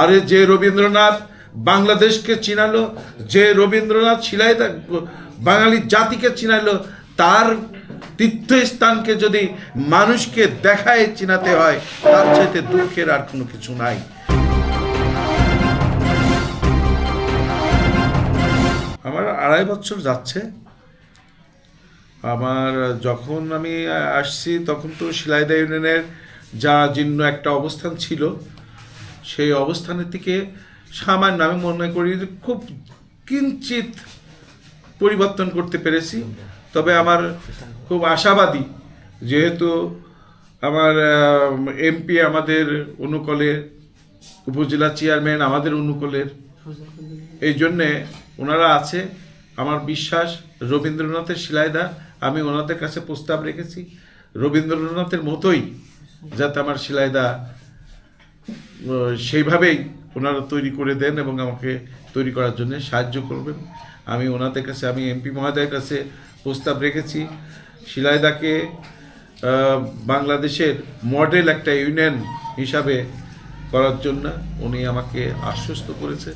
আরে যে রবীন্দ্রনাথ বাংলাদেশকে চিনালো, যে রবীন্দ্রনাথ শিলাইদা বাঙালি জাতিকে চিনালো, তার তীর্থস্থানকে যদি মানুষকে দেখায় চিনাতে হয়, তার চাইতে দুঃখের আর কোনো কিছু নাই। আমার আড়াই বছর যাচ্ছে। আমার যখন আমি আসছি, তখন তো শিলাইদা ইউনিয়নের যা জীর্ণ একটা অবস্থান ছিল সেই অবস্থানের থেকে সামান্য, আমি মনে করি যে খুব কিঞ্চিত পরিবর্তন করতে পেরেছি। তবে আমার খুব আশাবাদী যেহেতু আমার এমপি আমাদের অনুকূলের উপজেলা চেয়ারম্যান আমাদের অনুকূলের এই জন্যে ওনারা আছে। আমার বিশ্বাস রবীন্দ্রনাথের শিলাইদা আমি ওনাদের কাছে প্রস্তাব রেখেছি। রবীন্দ্রনাথের মতোই যাতে আমার শিলাইদা সেইভাবেই ওনারা তৈরি করে দেন এবং আমাকে তৈরি করার জন্য সাহায্য করবেন। আমি ওনাদের কাছে, আমি এমপি মহোদয়ের কাছে প্রস্তাব রেখেছি। শিলাইদাকে বাংলাদেশের মডেল একটা ইউনিয়ন হিসাবে করার জন্য উনি আমাকে আশ্বস্ত করেছে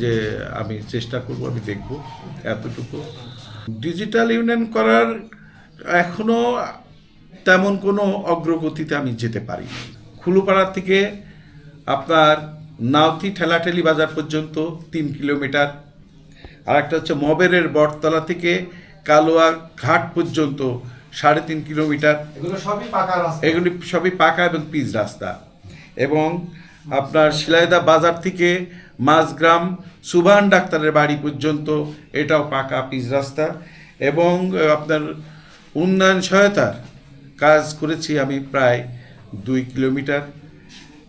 যে আমি চেষ্টা করব, আমি দেখব এতটুকু। ডিজিটাল ইউনিয়ন করার এখনও তেমন কোনো অগ্রগতিতে আমি যেতে পারি খুলুপাড়া থেকে আপনার নাওতি ঠেলাঠেলি বাজার পর্যন্ত তিন কিলোমিটার। আর একটা হচ্ছে মবেরের বটতলা থেকে কালোয়া ঘাট পর্যন্ত সাড়ে তিন কিলোমিটার। এগুলো সবই পাকা রাস্তা। এগুলি সবই পাকা এবং পিচ রাস্তা। এবং আপনার শিলাইদা বাজার থেকে মাঝগ্রাম সুভান ডাক্তারের বাড়ি পর্যন্ত এটাও পাকা পিচ রাস্তা। এবং আপনার উন্নয়ন সহায়তার কাজ করেছি আমি প্রায় দুই কিলোমিটার।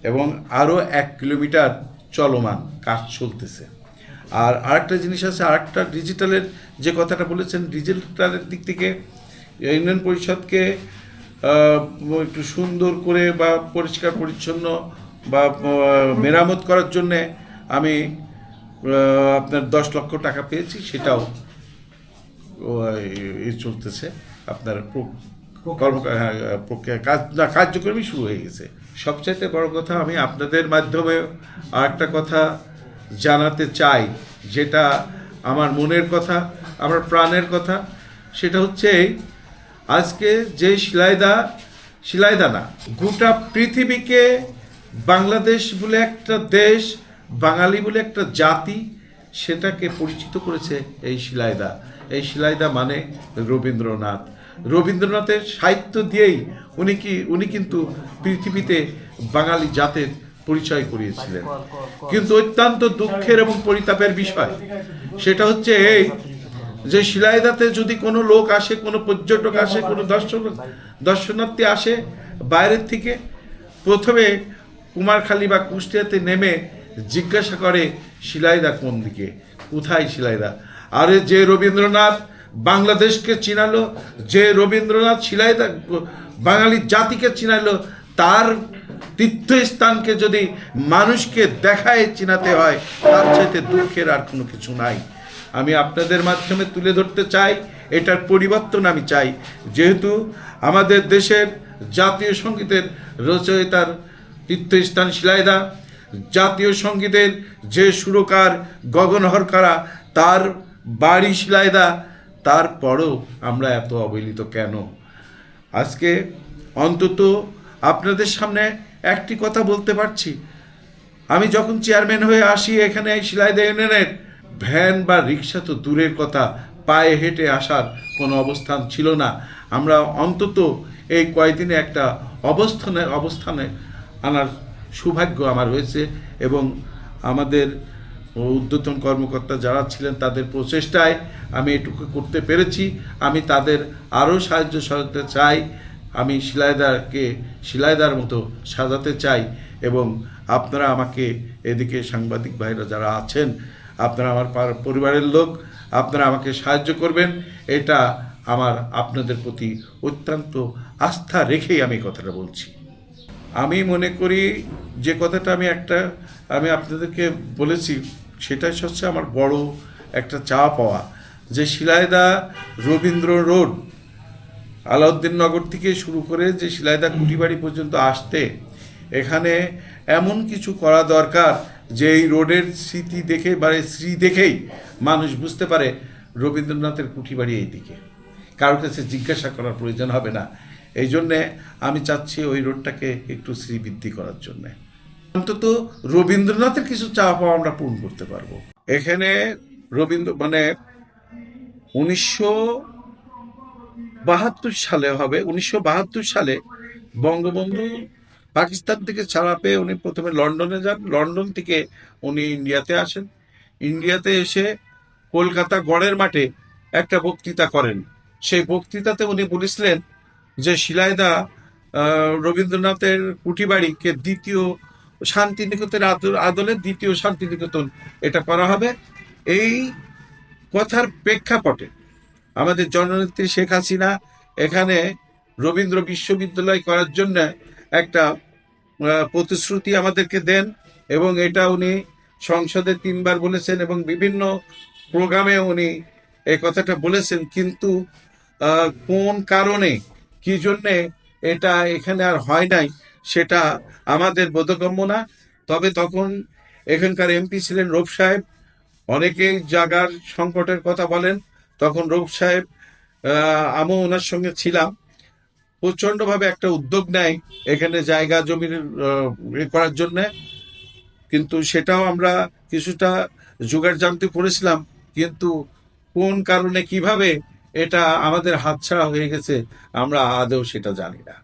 এবং আরও এক কিলোমিটার চলমান কাজ চলতেছে। আর আরেকটা জিনিস আছে আরেকটা ডিজিটালের যে কথাটা বলেছেন ডিজিটালের দিক থেকে ইউনিয়ন পরিষদকে একটু সুন্দর করে বা পরিষ্কার পরিচ্ছন্ন বা মেরামত করার জন্যে আমি আপনার দশ লক্ষ টাকা পেয়েছি সেটাও এই চলতেছে। আপনার কর্ম হ্যাঁ, প্রক্রিয়া কাজ কার্যক্রমই শুরু হয়ে গেছে। সবচাইতে বড় কথা, আমি আপনাদের মাধ্যমে আরেকটা কথা জানাতে চাই, যেটা আমার মনের কথা, আমার প্রাণের কথা। সেটা হচ্ছে, আজকে যে শিলাইদা শিলাইদা না, গোটা পৃথিবীকে বাংলাদেশ বলে একটা দেশ, বাঙালি বলে একটা জাতি, সেটাকে পরিচিত করেছে এই শিলাইদা। এই শিলাইদা মানে রবীন্দ্রনাথ। রবীন্দ্রনাথের সাহিত্য দিয়েই উনি কি, উনি কিন্তু পৃথিবীতে বাঙালি জাতের পরিচয় করিয়েছিলেন। কিন্তু অত্যন্ত দুঃখের এবং পরিতাপের বিষয়, সেটা হচ্ছে এই যে শিলাইদাতে যদি কোনো লোক আসে, কোনো পর্যটক আসে, কোনো দর্শক, দর্শনার্থী আসে বাইরের থেকে, প্রথমে কুমারখালী বা কুষ্টিয়াতে নেমে জিজ্ঞাসা করে শিলাইদা কোন দিকে? কোথায় শিলাইদা আরে যে রবীন্দ্রনাথ বাংলাদেশকে চিনালো, যে রবীন্দ্রনাথ শিলাইদা বাঙালি জাতিকে চিনালো, তার তীর্থস্থানকে যদি মানুষকে দেখায় চিনাতে হয়, তার চাইতে দুঃখের আর কোনো কিছু নাই। আমি আপনাদের মাধ্যমে তুলে ধরতে চাই, এটার পরিবর্তন আমি চাই। যেহেতু আমাদের দেশের জাতীয় সঙ্গীতের রচয়িতার তীর্থস্থান শিলাইদা জাতীয় সঙ্গীতের যে সুরকার গগন হরকারা তার বাড়ি শিলাইদা তারপরও আমরা এত অবহেলিত কেন? আজকে অন্তত আপনাদের সামনে একটি কথা বলতে পারছি। আমি যখন চেয়ারম্যান হয়ে আসি এখানে এই শিলাইদা ইউনিয়নের, ভ্যান বা রিক্সা তো দূরের কথা, পায়ে হেঁটে আসার কোনো অবস্থান ছিল না। আমরা অন্তত এই কয়দিনে একটা অবস্থানে অবস্থানে আনার সৌভাগ্য আমার হয়েছে এবং আমাদের উদ্যতন কর্মকর্তা যারা ছিলেন তাদের প্রচেষ্টায় আমি এটুকু করতে পেরেছি। আমি তাদের আরও সাহায্য সহায়তা চাই। আমি শিলাইদারকে শিলাইদার মতো সাজাতে চাই এবং আপনারা আমাকে এদিকে সাংবাদিক ভাইরা যারা আছেন, আপনারা আমার পরিবারের লোক, আপনারা আমাকে সাহায্য করবেন। এটা আমার আপনাদের প্রতি অত্যন্ত আস্থা রেখেই আমি কথাটা বলছি। আমি মনে করি যে কথাটা আমি একটা, আমি আপনাদেরকে বলেছি সেটাই হচ্ছে আমার বড় একটা চা পাওয়া, যে শিলাইদা রবীন্দ্র রোড, আলাউদ্দিন নগর থেকে শুরু করে যে শিলাইদা কুটিবাড়ি পর্যন্ত আসতে, এখানে এমন কিছু করা দরকার যে এই রোডের স্মৃতি দেখে বা স্ত্রী দেখেই মানুষ বুঝতে পারে রবীন্দ্রনাথের কুঠি এই দিকে। কারোর কাছে জিজ্ঞাসা করার প্রয়োজন হবে না। এই জন্যে আমি চাচ্ছি ওই রোডটাকে একটু শ্রীবৃদ্ধি করার জন্যে। অন্তত রবীন্দ্রনাথের কিছু চাওয়া পাওয়া আমরা পূরণ করতে পারব। এখানে রবীন্দ্র মানে উনিশশো বাহাত্তর সালে হবে, উনিশশো বাহাত্তর সালে বঙ্গবন্ধু পাকিস্তান থেকে ছাড়া পেয়ে উনি প্রথমে লন্ডনে যান। লন্ডন থেকে উনি ইন্ডিয়াতে আসেন। ইন্ডিয়াতে এসে কলকাতা গড়ের মাঠে একটা বক্তৃতা করেন। সেই বক্তৃতাতে উনি বলেছিলেন যে শিলাইদা রবীন্দ্রনাথের কুটিবাড়িকে দ্বিতীয় শান্তিনিকেতনের আদল- আদলে দ্বিতীয় শান্তিনিকেতন এটা করা হবে। এই কথার প্রেক্ষাপটে আমাদের জননেত্রী শেখ হাসিনা এখানে রবীন্দ্র বিশ্ববিদ্যালয় করার জন্য একটা প্রতিশ্রুতি আমাদেরকে দেন এবং এটা উনি সংসদে তিনবার বলেছেন এবং বিভিন্ন প্রোগ্রামে উনি এই কথাটা বলেছেন। কিন্তু কোন কারণে, কি জন্যে এটা এখানে আর হয় নাই সেটা আমাদের বোধগম্য না। তবে তখন এখানকার এমপি ছিলেন রূপ সাহেব। অনেকেই জাগার সংকটের কথা বলেন। তখন রূপ সাহেব আমিও ওনার সঙ্গে ছিলাম। প্রচন্ডভাবে একটা উদ্যোগ নেয় এখানে জায়গা জমির করার জন্য। কিন্তু সেটাও আমরা কিছুটা জোগাড় জানতে পড়েছিলাম। কিন্তু কোন কারণে কীভাবে এটা আমাদের হাতছাড়া হয়ে গেছে, আমরা আদৌ সেটা জানি না।